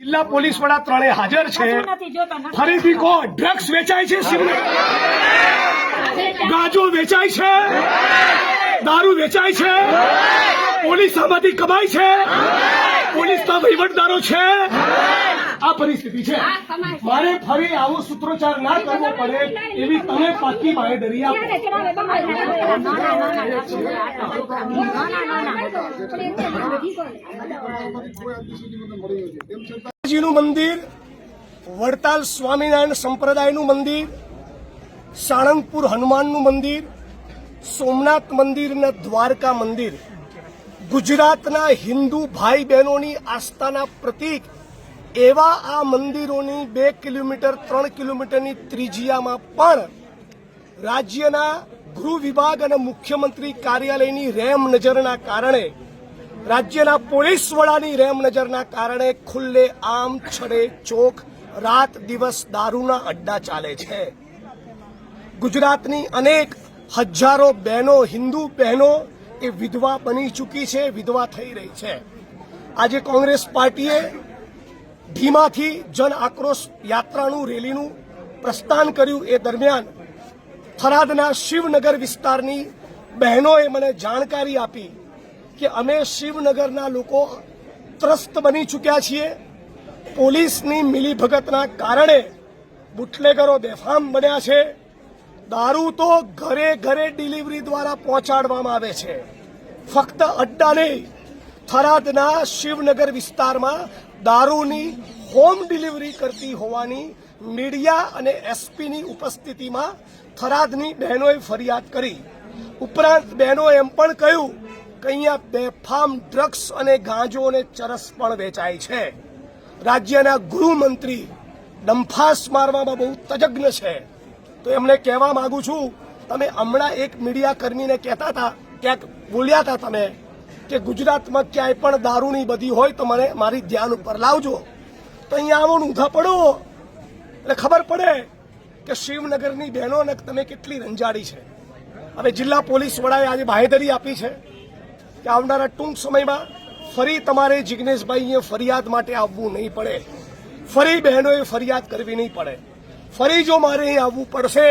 જિલ્લા પોલીસ વડા ત્રણે હાજર છે. ફરીથી કહો ડ્રગ્સ વેચાય છે ગાજો વેચાય છે. દારૂ વેચાય છે. પોલીસ આમાંથી કમાય છે. પોલીસના વહીવટદારો છે. આ પરિસ્થિતિ છે મારે ફરી આવો સૂત્રોચ્ચાર ના કરવો પડે એવી તમે પાકી બાંહેધરી આપો મંદિર વડતાલ સ્વામિનારાયણ સંપ્રદાયનું મંદિર સાળંગપુર હનુમાનનું મંદિર સોમનાથ મંદિર અને દ્વારકા મંદિર ગુજરાતના હિન્દુ ભાઈ બહેનોની આસ્થાના પ્રતીક એવા આ મંદિરોની બે કિલોમીટર, ત્રણ કિલોમીટરની ત્રિજ્યામાં પણ રાજ્યના ગૃહ વિભાગ અને મુખ્યમંત્રી કાર્યાલયની રેમ નજરના કારણે, રાજ્યના પોલીસ વડાની રેમ નજરના કારણે ખુલ્લે આમ છડે ચોક રાત દિવસ દારૂના અડ્ડા ચાલે છે. ગુજરાતની અનેક હજારો બહેનો, હિન્દુ બહેનો એ વિધવા બની ચૂકી છે, વિધવા થઈ રહી છે. આજે કોંગ્રેસ પાર્ટીએ ધીમાથી જન આક્રોશ યાત્રાનું રેલીનું પ્રસ્થાન કર્યું એ દરમિયાન થરાદના શિવનગર વિસ્તારની બહેનોએ મને જાણકારી આપી કે અમે શિવનગરના લોકો ત્રસ્ત બની ચૂક્યા છીએ. પોલીસની મિલીભગતના કારણે બુટલેગરો બેફામ બન્યા છે. દારૂ તો ઘરે ઘરે ડિલિવરી દ્વારા પહોંચાડવામાં આવે છે. ફક્ત અડ્ડા નહીં, થરાદના શિવનગર વિસ્તારમાં દારૂની હોમ ડિલિવરી કરતી હોવાની મીડિયા અને એસપીની ઉપસ્થિતિમાં થરાદની બહેનોએ ફરિયાદ કરી. ઉપરાંત બહેનોએ એમ પણ કહ્યું કે અહીંયા બેફામ ડ્રગ્સ અને ગાંજો અને ચરસ પણ વેચાય છે. રાજ્યના ગૃહમંત્રી ડંફાસ મારવામાં બહુ તજજ્ઞ છે. તો એમને કહેવા માંગુ છું, તમે હમણાં એક મીડિયા કર્મીને કહેતા હતા, ક્યાંક બોલ્યા હતા તમે? કે ગુજરાતમાં ક્યાંય પણ દારૂની બધી હોય તો મને મારી ધ્યાન ઉપર લાવજો. તો અહીંયા આવો ઊંધા પડો. એટલે ખબર પડે કે શિવનગરની બહેનોને તમે કેટલી રંજાડી છે. હવે જિલ્લા પોલીસ વડાએ આજે બાહેધરી આપી છે કે આવનારા ટૂંક સમયમાં ફરી તમારે જિજ્ઞેશભાઈએ ફરિયાદ માટે આવવું નહીં પડે. ફરી બહેનોએ ફરિયાદ કરવી નહીં પડે. ફરી જો મારે અહીં આવવું પડશે,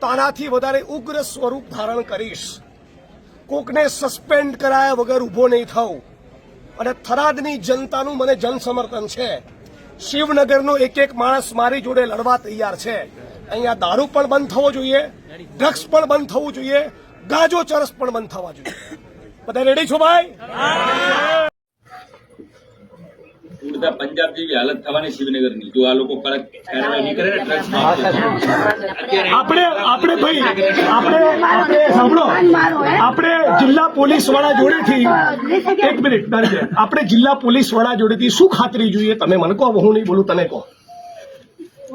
તો આનાથી વધારે ઉગ્ર સ્વરૂપ ધારણ કરીશ. કોકને સસ્પેન્ડ કરાયા વગર ઊભો નહીં થવું. અને થરાદની જનતાનું મને જનસમર્થન છે. શિવનગરનો એક એક માણસ મારી જોડે લડવા તૈયાર છે. અહીંયા દારૂ પણ બંધ થવો જોઈએ, ડ્રગ્સ પણ બંધ થવું જોઈએ, ગાજો ચરસ પણ બંધ થવા જોઈએ. બધા રેડી છો ભાઈ? ઉડતા પંજાબ જેવી હાલત થવાની શિવનગરની. જો આ લોકો કડક કાર્યવાહી નહીં કરે ને ડ્રગ્સ આપણે આપણે ભાઈ આપણે આપણે સાંભળો. આપણે જિલ્લા પોલીસવાળા જોડેથી એક મિનિટ. આપણે જિલ્લા પોલીસવાળા જોડેથી શું ખાતરી જોઈએ? તમે મને કહો હું નહીં બોલું તમે કહો એક જ મિનિટ એક મિનિટ એક મિનિટ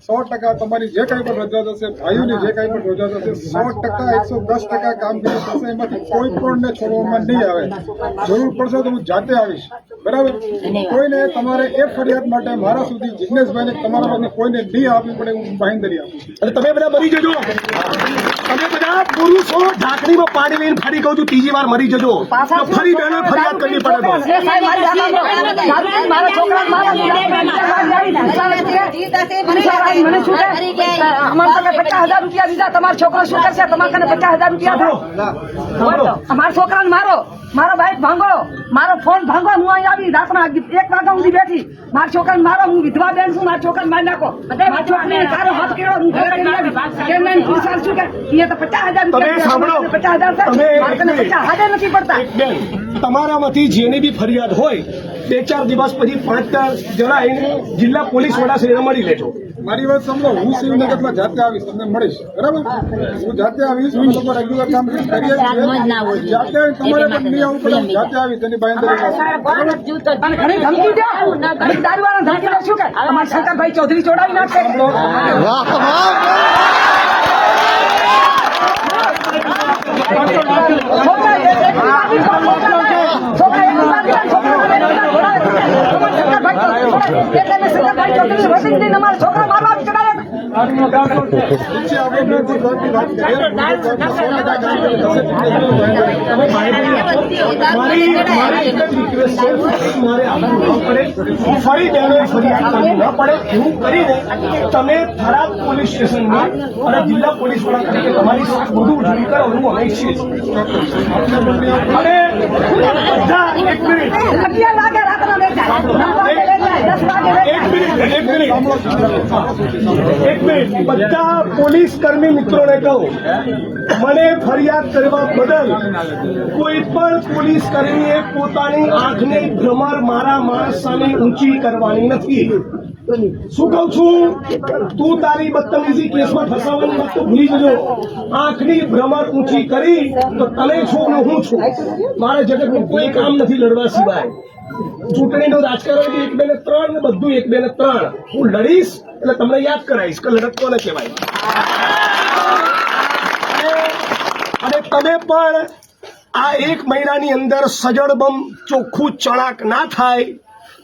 સો ટકા તમારી જે કાંઈ પણ રજા થશે ભાઈઓની જે કાંઈ પણ રજા થશે સો ટકા એકસો દસ ટકા કામગીરી થશે એમાંથી કોઈ પણને છોડવામાં નહીં આવે. જરૂર પડશે તો હું જાતે આવીશ. બરાબર? કોઈને તમારે એ ફરિયાદ માટે મારા સુધી જિજ્ઞેશભાઈને તમારા પાસે કોઈને નહીં આપવી પડે હું બાંહેધરી આપું અને તમે બધા મરી જજો. તમે બધા પુરુષો ઢાંકણીમાં પાણી લઈને ફરી કહું છું ત્રીજી વાર મરી જજો. તો ફરી બહેનો ફરિયાદ કરવી પડે તો મને શું કે અમારા પાસે પચાસ હજાર રૂપિયા દીધા તમારો છોકરો શું કરશે? તમારા કને પચાસ હજાર રૂપિયા થાય અમારા છોકરાને મારો. મારો બાઈક ભાંગો. મારો ફોન ભાંગો. હું અહીં આવી રાતના એક વાગ્યા સુધી બેઠી. મારા છોકરાને મારો. હું વિધવા બેન છું. મારા છોકરાને મારી નાખો. મારા છોકરીને તારો હાથ કેળો. હું ઘરે લઈને આવી. કેમ નહીં પુરસાદ શું કે એ તો પચાસ હજાર તમે રૂપિયા પચાસ હજાર થાય. એક કને પચાસ હજાર નથી પડતા. બેન તમારામાંથી જેની બી ફરિયાદ હોય બે ચાર દિવસ પછી પાંચ ચાર જણા આવીને જિલ્લા પોલીસ વડા શ્રીને મળી લેજો મારી વાત સમજો હું શિવનગરમાં જાતે આવીશ તમને મળીશ બરાબર? હું જાતે આવીશ હું લોકો રેગ્યુલર કામ કરીએ જાતે તમારે પણ નહીં આવવું પડે જાતે આવીશ તેની તમારા શંકરભાઈ ચૌધરી જોડાવી નાખશે. છોકરા અમારા છોકરા મારવા ફરી બહેનોએ ફરિયાદ ન પડે, એવું કરીને તમે થરાદ પોલીસ સ્ટેશનમાં અને જિલ્લા પોલીસ વડા તરીકે તમારી બધું ઉજળી કરો એવું અમે ઈચ્છીએ છીએ અને બધા બધા પોલીસ કર્મી મિત્રોને કહું મને ફરિયાદ કરવા બદલ કોઈ પણ પોલીસ કર્મીએ પોતાની આંખને ભ્રમર મારા માણસ સામે ઊંચી કરવાની નથી શું કહું છું? તું તારી બદતમીજી કેસમાં ફસાવાની વાત તો ભૂલી જજો. આંખની ભ્રમર ઊંચી કરી તો તને છો ને હું છું? મારે જગતનું કોઈ કામ નથી લડવા સિવાય. ચૂંટણીનું રાજકારણ એક બે ને ત્રણ ને બધું એક બે ને ત્રણ. હું લડીશ એટલે તમને યાદ કરાવીશ કે લડત કોને કહેવાય? અને- તમે પણ આ એક મહિનાની અંદર સજડબમ ચોખ્ખું ચણાક ના થાય.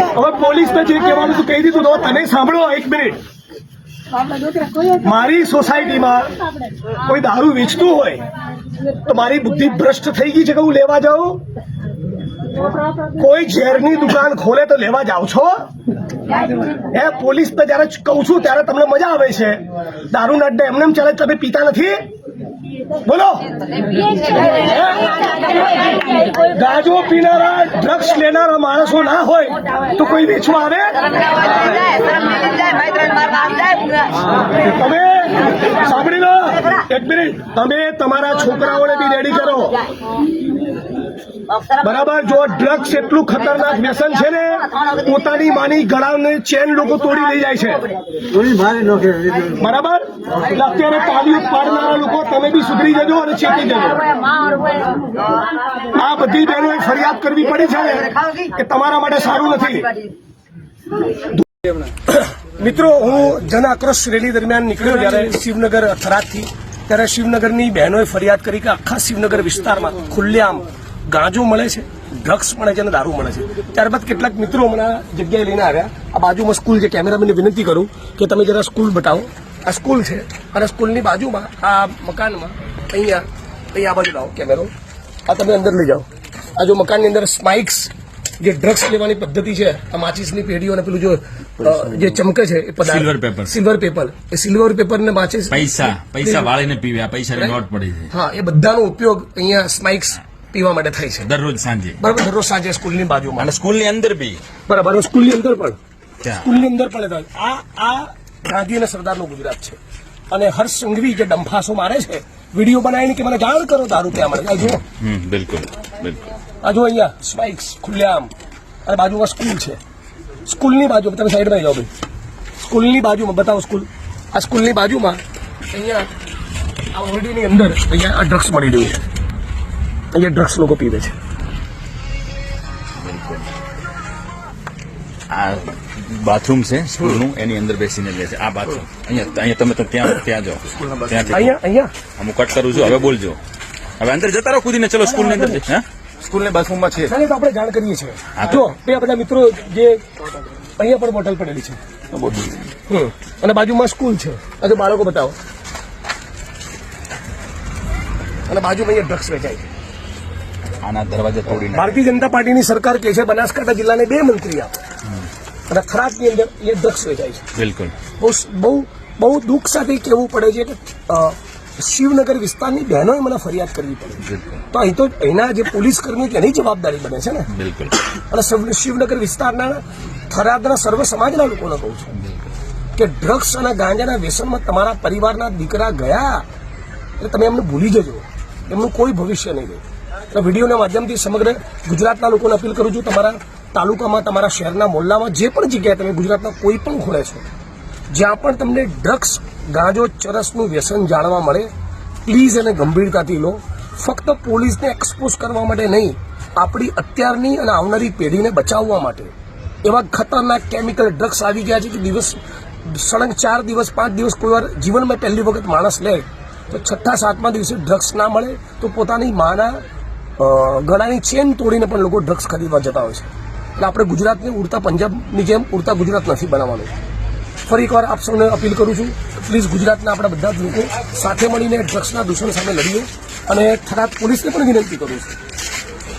હવે પોલીસને જે કહેવાનું હતું કહી દીધું તો તને સાંભળો એક મિનિટ. મારી સોસાયટીમાં કોઈ દારૂ વેચતું હોય તો મારી બુદ્ધિ ભ્રષ્ટ થઈ ગઈ છે કે હું લેવા જાઉં? કોઈ ઝેરની દુકાન ખોલે તો લેવા જાવ છો? એ પોલીસ ને જયારે કહું છું ત્યારે તમને મજા આવે છે. દારૂ અડ્ડે એમને એમ ચાલે તમે પીતા નથી? બોલો. ગાજો પીનારા ડ્રગ્સ લેનારા માણસો ના હોય તો કોઈ વેચવા આવે તમે સાંભળી લો. એક મિનિટ. તમે તમારા છોકરાઓને બી રેડી કરો. બરાબર, જો ડ્રગ્સ એટલું ખતરનાક વ્યસન છે ને, પોતાની માની ગળાને ચેન લોકો તોડી લઈ જાય છે. બરાબર? અત્યારે તાલીમ પાડનારા લોકો, તમે બી સુધરી જજો અને ચેતી જજો. આ બધી બહેનોએ ફરિયાદ કરવી પડી છે ને, કે તમારા માટે સારું નથી. મિત્રો, હું જન આક્રોશ રેલી દરમિયાન નીકળ્યો જ્યારે શિવનગર થરાદથી ત્યારે શિવનગરની બહેનોએ ફરિયાદ કરી કે આખા શિવનગર વિસ્તારમાં ખુલ્લેઆમ ગાંજો મળે છે ડ્રગ્સ મળે છે અને દારૂ મળે છે. ત્યારબાદ કેટલાક મિત્રો હમણાં જગ્યાએ લઈને આવ્યા. આ બાજુમાં સ્કૂલ છે. કેમેરામેનને વિનંતી કરું કે તમે જરા સ્કૂલ બતાવો. આ સ્કૂલ છે અને સ્કૂલની બાજુમાં આ મકાનમાં અહીંયા અહીંયા આ બાજુ લાવો કેમેરો. આ તમે અંદર લઈ જાઓ. આ જો મકાનની અંદર સ્માઇક્સ જે ડ્રગ્સ લેવાની પદ્ધતિ છે આ માચીસની પેઢીઓ અને પેલું જો જે ચમકે છે એ પદાર્થ. પેપર. સિલ્વર પેપર એ સિલ્વર પેપર ને માચીસ પૈસા. પૈસા વાળીને પીવ્યા પૈસાની નોટ પડી હા એ બધાનો ઉપયોગ અહીંયા સ્માઇક્સ પીવા માટે થાય છે. દરરોજ સાંજે. બરાબર દરરોજ સાંજે સ્કૂલની બાજુમાં. અને સ્કૂલની અંદર બી. બરાબર સ્કૂલની અંદર પણ. સ્કૂલની અંદર પણ આ આ ગાંધી અને સરદારનું ગુજરાત છે. અને હર્ષ સંઘવી જે ડંફાસો મારે છે વીડિયો બનાવીને કે મને જાણ કરો દારૂ ત્યાં મળે. જો બિલકુલ બિલકુલ. આ જો અહીંયા સ્પાઇક્સ ખુલ્લેઆમ. અને બાજુમાં સ્કૂલ છે. સ્કૂલની બાજુ તમે સાઈડમાં જાઓ ભાઈ. સ્કૂલની બાજુમાં બતાવો સ્કૂલ. આ સ્કૂલની બાજુમાં અહીંયા આ ઓરડીની અંદર અહીંયા આ ડ્રગ્સ મળી રહ્યું છે. અહીંયા ડ્રગ્સ લોકો પીવે છે. આ બાથરૂમ છે સ્કૂલનું એની અંદર બેસીને લે છે. આ બાથરૂમ. અહીંયા અહીંયા તમે તો ત્યાં ત્યાં જાઓ. ત્યાંથી અહીંયા અહીંયા. હું કટ કરું છું હવે બોલજો. હવે અંદર જતા રહો કૂદીને ચલો સ્કૂલની અંદર. હા? સ્કૂલને બાથરૂમમાં છે. તો આપણે જાણ કરીએ છીએ. હા. જો બે બધા મિત્રો જે અહીંયા પણ બોટલ પડેલી છે. અને બાજુમાં સ્કૂલ છે. અને બાળકો બતાવો. અને બાજુમાં અહીંયા ડ્રગ્સ વેચાય છે. આના દરવાજા તોડી ભારતીય જનતા પાર્ટીની સરકાર કે છે બનાસકાંઠા જિલ્લાને બે મંત્રી આપે. અને થરાદની અંદર એ દક્ષ વેચાય છે. બિલકુલ. બહુ બહુ બહુ દુઃખ સાથે કહેવું પડે છે કે શિવનગર વિસ્તારની બહેનોએ મને ફરિયાદ કરવી પડે. તો અહીં તો અહીંના જે પોલીસ કર્મી એની જવાબદારી બને છે ને? બિલકુલ. અને શિવનગર વિસ્તારના થરાદના સર્વ સમાજના લોકોને કહું છું કે ડ્રગ્સ અને ગાંજાના વ્યસનમાં તમારા પરિવારના દીકરા ગયા એટલે તમે એમને ભૂલી જજો. એમનું કોઈ ભવિષ્ય નહીં રહે એટલે વિડીયોના માધ્યમથી સમગ્ર ગુજરાતના લોકોને અપીલ કરું છું, તમારા તાલુકામાં, તમારા શહેરના મોહલ્લામાં જે પણ જગ્યાએ તમે ગુજરાતના કોઈ પણ ખૂણે છો, જ્યાં પણ તમને ડ્રગ્સ, ગાંજો, ચરસનું વ્યસન જાણવા મળે, પ્લીઝ એને ગંભીરતાથી લો. ફક્ત પોલીસને એક્સપોઝ કરવા માટે નહીં, આપણી અત્યારની અને આવનારી પેઢીને બચાવવા માટે. એવા ખતરનાક કેમિકલ ડ્રગ્સ આવી ગયા છે કે દિવસ, સળંગ ચાર દિવસ, પાંચ દિવસ કોઈવાર જીવનમાં પહેલી વખત માણસ લે, તો છઠ્ઠા, સાતમા દિવસે ડ્રગ્સ ના મળે, તો પોતાની માના ગળાની ચેન તોડીને પણ લોકો ડ્રગ્સ ખરીદવા જતા હોય છે. એટલે આપણે ગુજરાતને ઉડતા પંજાબની જેમ ઉડતા ગુજરાત નથી બનાવવાનું. ફરી એકવાર આપ સૌને અપીલ કરું છું પ્લીઝ ગુજરાતના આપણા બધા જ લોકો સાથે મળીને ડ્રગ્સના દૂષણ સામે લડીએ અને થરાદ પોલીસને પણ વિનંતી કરું છું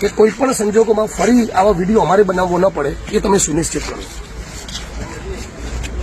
કે કોઈ પણ સંજોગોમાં ફરી આવા વીડિયો અમારે બનાવવો ન પડે, એ તમે સુનિશ્ચિત કરો.